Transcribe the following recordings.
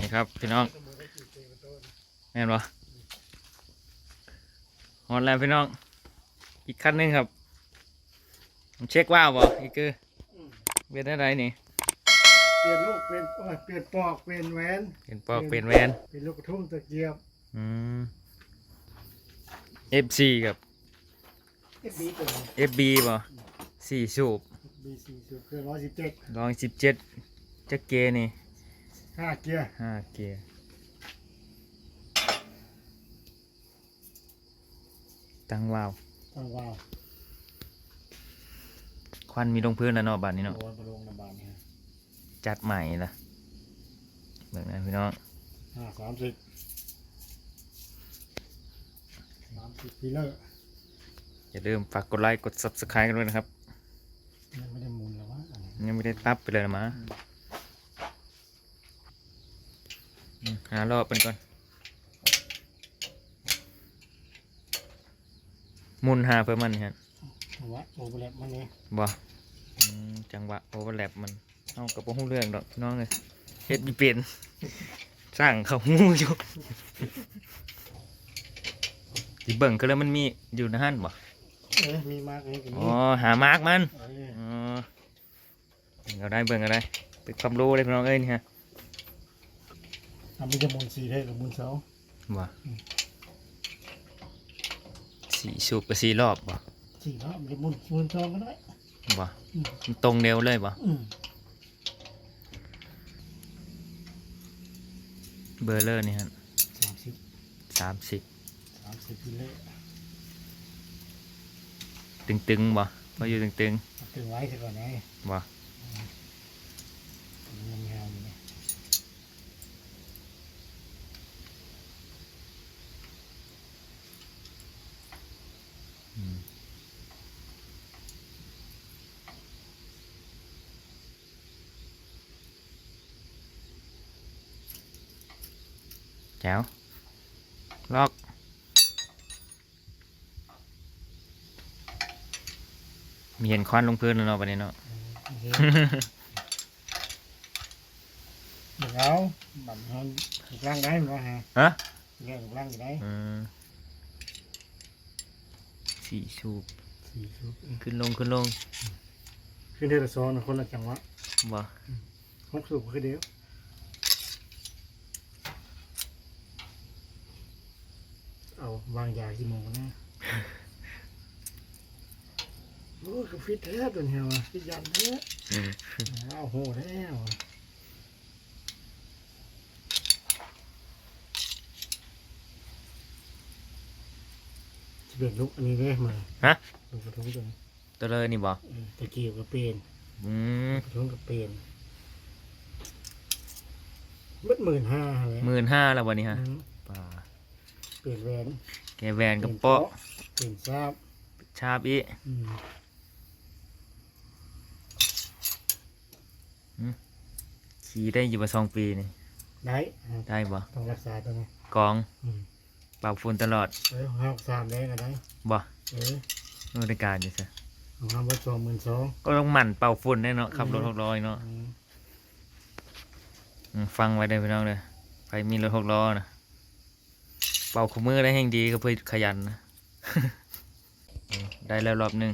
นี่ครับพี่น้องแม่นบ่ฮอนแล้วพี่น้อง อีกคันหนึงครับผมเช็คว่าวบ่อีกคือเป็นอะไรนี่เปลี่ยนลูกเป็นโอ้ยเปลี่ยนปอกเป็นแหวนเป็นปอกเป็นแวนเป็นลูกกระทุ่มตะเกียบอืม FC กับเอฟบีตัวนี้ FB บ่สี่สูบบีสี่สูบคือร้อยสิบเจ็ดลองสิบเจ็ดจักเกนี่ ห้าเกียร์ห้าเกียร์ตั้งวาวตั้งวาวควันมีลงพื้นแล้วเนาะบาดนี้เนาะโอนประลงน้ำบานนี่ฮะจัดใหม่ละเบิ่งนะพี่น้องห้าสามสิบสามสิบพิเลอร์อย่าลืมฝากกดไลค์กด subscribe กันด้วยนะครับ ยังไม่ได้หมุนหรอวะอันนี้ยังไม่ได้ตับไปเลยนะมาอืม หารอบเป็นก่อนหมุนหาเพื่อมันฮะเอาวะโอเวอร์แลปมันนี่บ่อืมจังหวะโอเวอร์แลปมันเอากับพวกหูเรื่องดอกพี่น้องเลยเฮ็ดมีเป็นสร้างเขาหูอยู่สิเบิ่งก็แล้วมันมีอยู่ในหันบ่เออมีมากเลยกันอ๋นี้อหามาร์กมันเออ อ๋อเบิ่งเอาได้เบิ่งเอาได้เป็นความรู้เลยพี่น้องเอ้ยนี่ฮะ ทำมันจะหมุนสี่ได้กับหมุนสองบ่สี่สูบกับสี่รอบบ่สี่เนาะมันจะหมุนหมุนสองก็ได้บ่มันตรงเร็วเลยบ่อืมเบอร์เลอร์นี่ฮะสามสิบสามสิบสามสิบพิเลอร์ตึงๆบ่พออยู่ตึงเอาตึงไว้ซะก่อนไงๆบ่ มันงามอยู่เนี่ย อืมแจ๋วล็อก มีเห็นควันลงพื้นแล้วเนาะวันนี้เนาะโอเคเดี๋ยวเอาบัตรมันถูกร่างได้มั้ยฮะฮะเรื่องถูกร่างอยู่ได้อืมสี่สูบสี่ชุดขึ้นลงขึ้นลงขึ้นเทละโซนคนละจังหวะบ่หกสูบคือเดียวเอา วางยากี่โมงนะโอ้คือฟิตแท้ตัวเนี้ยวะฟิตยันแท้เอาโหแท้วะจะเป็นลูกอันนี้ได้มาฮะลูกกระทุ้งตัวนี้ตัวเลยนี่บ่เออตะเกียบกับเป็นอืมกระทุ้งกับเป็นมัดหมื่นห้าเลยหมื่นห้าแล้ววันนี้ฮะอืมป่า เปลี่ยนแหวนแกแวนกับเปาะเปลี่ยนทราบชาบอีอืมขี่ได้อยู่มาสองปีนี่ได้อะได้บ่ต้องรักษาตัวนี้กองอืมเป่าฝุ่นตลอดเออห้าสามได้ก็ได้บ่เออบริการอยู่ซะของห้าวัดสองหมื่นสองก็ต้องหมั่นเป่าฝุ่นแน่เนาะขับรถหกล้อเนาะอืมอืมฟังไว้ได้อพี่น้องเลยใครมีรถหกล้อนะ เป่าขมือได้แห่งดีก็เพื่อขยันนะได้แล้วรอบหนึ่ง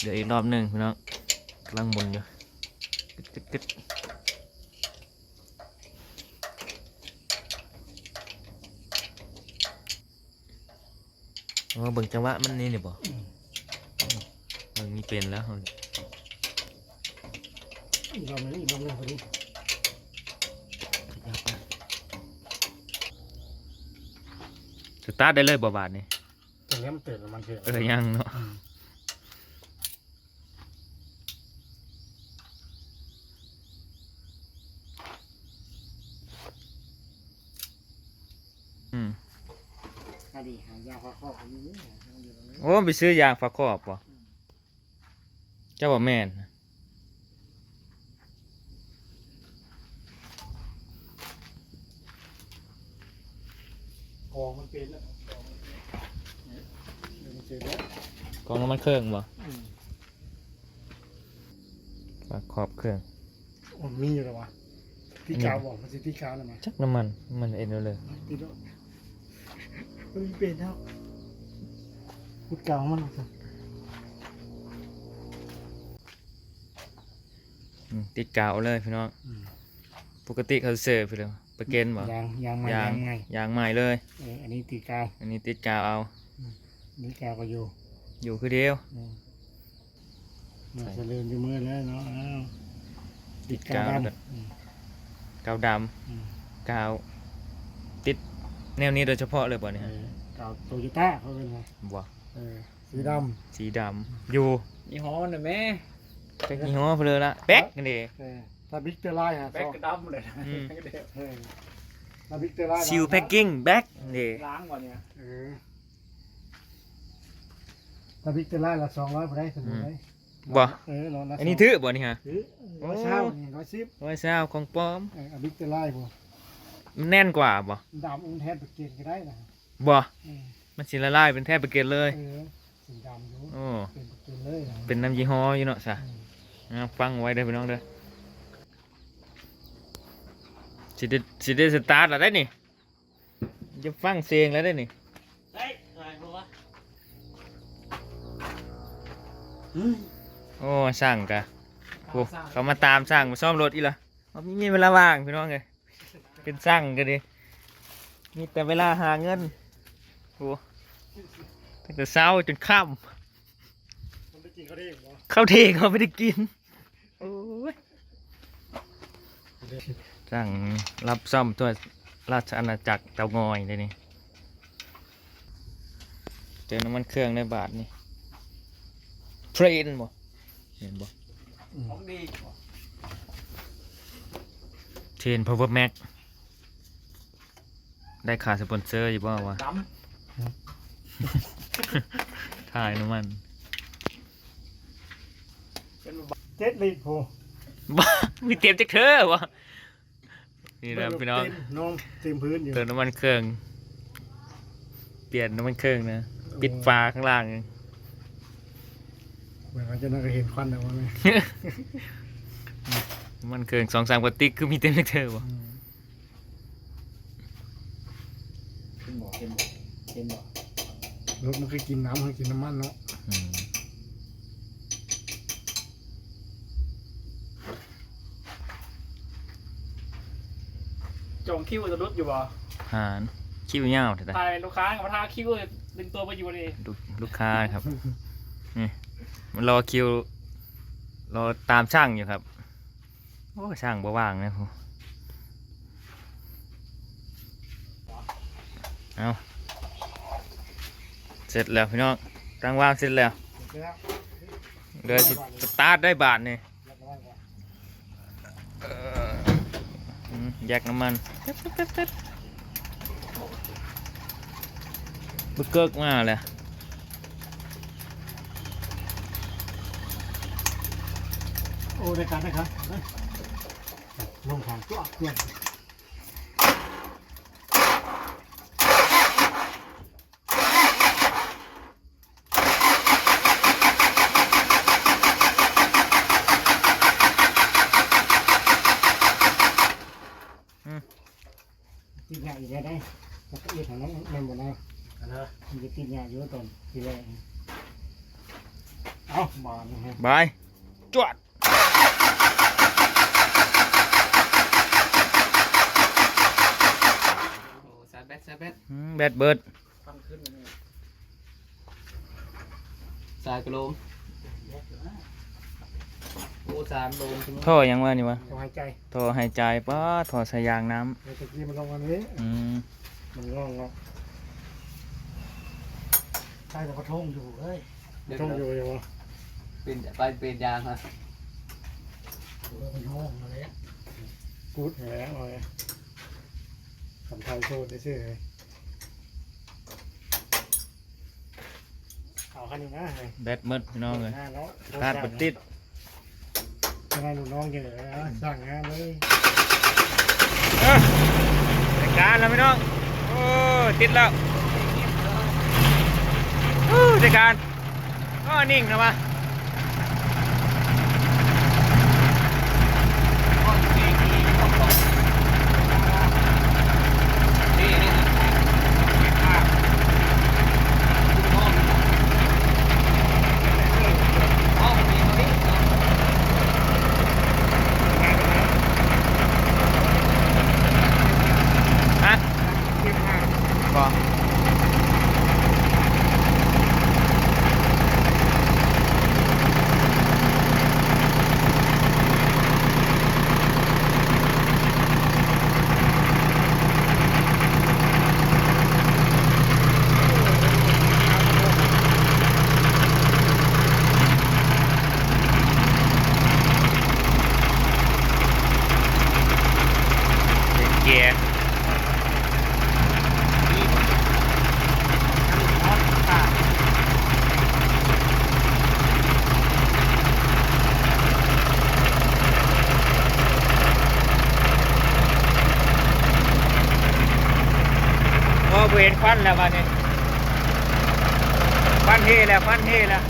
เดี๋ยวอีกรอบหนึ่งพี่น้องกำลังหมุนอยู่กึดกึดกึดโอ้เบิ่งจังหวะมันนี่เนี่ยบ่เบิ่งมีเป็นแล้วอีกรอบหนึงอีกรอบหนึงพอดี ตาร์ทได้เลยบ่บาทนี่ตรงนี้มันเติมน้ำมันเถอะเออยังเนาะอืมอืมอดีหายาข้อข้อผมนี้มันอยู่ตรงนี้โอ้ไปซื้อยางฝาครอบป่ะเจ้าบ่แม่น กองมันเป็นแล้วกองมันเป็นเนี่ยเดี๋ยวมันเจอแล้วกองน้ำมันเครื่องบ่อืมฝาครอบเครื่องโอ้มีอยู่แล้ววะแกตีกาวบอกมันสิตีกาวนะมาจักน้ำมัน มันเอ็นเอาเลยตีโดนมันมีเป็นเท่าพุดกาวมันสิอืมติดกาวเลยพี่น้องปกติเขาเสิร์ฟไปเลย ประเกนบ่ยางยางใหม่ยายางงใหม่ยางใหม่เลยเอออันนี้ตีกาวอันนี้ติดกาวเอาอันนี้กาวก็อยู่อยู่คือเดียวอืมมันจะเลื่อนอยู่มือแล้วเนาะอ้าวติดกาวติดกาวดำอืมกาวดอืมำกาวติดแนวนี้โดยเฉพาะเลยบ่เนี่ยเออกาวโตโยต้าเขาเป็นไงบ่เออสีดสีดำอยู่ยี่ห้อน่ะแม่จักยี่ห้อเพนเลยละแป๊กกันดิำเออ ถ้าบิ๊กเตอร์ไลน์ฮะแบ็กสองกระดำเลยนะอืมเออถ้าบิ๊กเตอร์ไลน์ซิลแพ็กกิ้งแบ็กนี่ล้างก่อนเนี่ยเออถ้าบิ๊กเตอร์ไลน์ละสองร้อยพอได้สมมุติได้บ่เออร้อยละอันนี้ถือบ่นี่ฮะถือร้อยเช้านี่ร้อยสิบร้อยเช้าของปลอมเออเอาบิ๊กเตอร์ไลน์บ่มันแน่นกว่าบ่ดำอุ้งแทนไปเกณฑ์ก็ได้นะบ่เออมันสิละลายเป็นแทบประเกนเลยเออสีดำอยู่โอ้เป็นไปเกณฑ์เลยนะเป็นน้ำยี่ห้ออยู่เนาะซะอืม เอาฟังไว้เด้อพี่น้องเด้อ สิได้สิได้สตาร์ทแล้วได้นี่จะฟังเสียงแล้วได้นี่เฮ้ยอะไรพวกวะโอ้สั่งกะโอ้เขามาตามสั่งมาซ่อมรถอีละเอามีมีเวลาว่างพี่น้องเลยเป็นสั่งกันดิมีแต่เวลาหาเงินโอ้ตั้งแต่เช้าจนค่มันไปกินเขาได้เหรอำเข้าวเทเขาไม่ได้กินโอ้ย สั่งรับซ่อมตัวราชอาณาจักรเตางอยเลยนี่เจอน้ำมันเครื่องในบาทนี่เทรนบ่เห็นบ่ของดีเทรน power max ได้ขาสปอนเซอร์อยู่บ่าวะดถ่ายน้ำมันำเป็นแบบเจ็ดลิตรโพบ้ามีเต็มจากเธอวะ นี่นะพี่น้องเต็มน้องเต็มพื้นอยู่เติมน้ำมันเครื่อง เปลี่ยนน้ำมันเครื่องนะ ปิดฝาข้างล่างเหมือนว่าจะน่าจะเห็นควันแล้วว่าไหมน้ำมันเครื่องสองสามกว่าติ๊กคือมีเต็มจากเธอวะเป็นบ่เป็นบ่เป็นบ่รถมันคือกินน้ำมันกินน้ำมันเนาะ จงคิวจะรุดอยู่บ่หารคิ้วยาวแต่ตายลูกค้ากับมาทาคิวดึงตัวไปอยู่นี่ลูกลูกค้าครับนี่มันรอคิวรอตามช่างอยู่ครับโอ้ช่างบ่ว่างนะผมเอาเสร็จแล้วพี่น้องตั้งว่างเสร็จแล้วเสร็จแล้วเดี๋ยวสิสตาร์ทได้บาทนี่ เรียบร้อยแล้ว เอ่ออืมแยกน้ำมันบึกเกิกมาเลยโอ้ได้การนะครับลงของตัวเพื่อน ติดหยาอยู่ได้แล้วก็ อีกทางนั้นมันบ่ได้มันจะติดหยาอยู่ตอนทีแรกเอาบานนะฮะบายจวดโอ้ซาแบดซาแบดอืมแบดเบิร์ดฟันขึ้นมานี่สายกระโลมโอ้สามโลมใช่ไหมท่อยังว่านี่วะต้องหายใจท่อหายใจป้าท่อสายยางน้เมื่อกี้มันลงวันนี้ำอืมมันงองงอ ใช่แต่กระทงอยู่เฮ้ยกระทงอยู่อยู่วะเป็นไปเป็นยางฮะเออมันห้องอะไรอะกูดแหงอะไรทำไทยโชว์ได้ชื่อเลยเอาคันนี้นะเฮ้ยแบดเมิดพี่น้องเลยหน้าเนาะตาดบัดติดจะให้ลูกน้องเยอะนะสั่งงานเลยรายการแล้วพี่น้อง โอ้ ติดแล้ว โอ้รายการก็นิ่งนะวะ กียร์ โอ้ เวนฟันแล้ววันนี้ฟันเฮแล้วฟันเฮแล้ว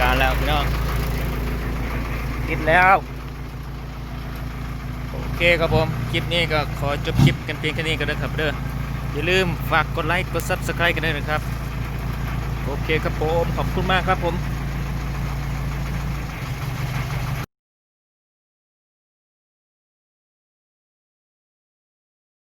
การแล้วพี่น้องติดแล้ว โอเคครับผม คลิปนี้ก็ขอจบคลิปกันเพียงแค่นี้ก็ได้ครับเด้อ อย่าลืมฝากกดไลค์กด Subscribe กันด้วยนะครับ โอเคครับผม ขอบคุณมากครับผม